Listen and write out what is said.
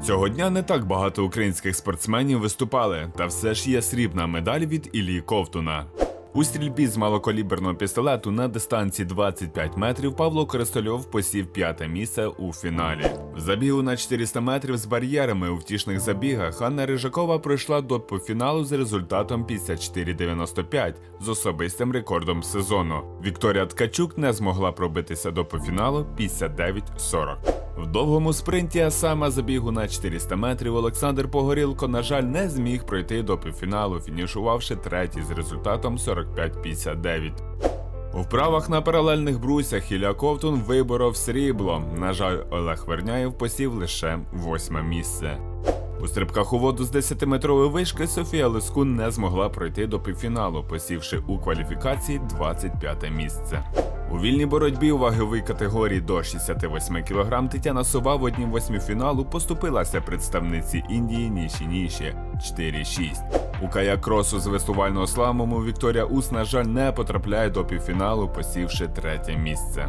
Цього дня не так багато українських спортсменів виступали, та все ж є срібна медаль від Ілії Ковтуна. У стрільбі з малокаліберного пістолету на дистанції 25 метрів Павло Коростольов посів п'яте місце у фіналі. В забігу на 400 метрів з бар'єрами у втішних забігах Анна Рижакова пройшла до півфіналу з результатом 54,95 з особистим рекордом сезону. Вікторія Ткачук не змогла пробитися до півфіналу 59,40. В довгому спринті, а саме забігу на 400 метрів, Олександр Погорілко, на жаль, не зміг пройти до півфіналу, фінішувавши третій з результатом 45-59. У вправах на паралельних брусях Ілля Ковтун виборов срібло. На жаль, Олег Верняєв посів лише восьме місце. У стрибках у воду з 10-метрової вишки Софія Лискун не змогла пройти до півфіналу, посівши у кваліфікації 25 місце. У вільній боротьбі у ваговій категорії до 68 кг Тетяна Сова в однім восьмі фіналу поступилася представниці Індії Ніші Ніші 4-6. У каяк-кросу з веслувального сламому Вікторія Ус, на жаль, не потрапляє до півфіналу, посівши третє місце.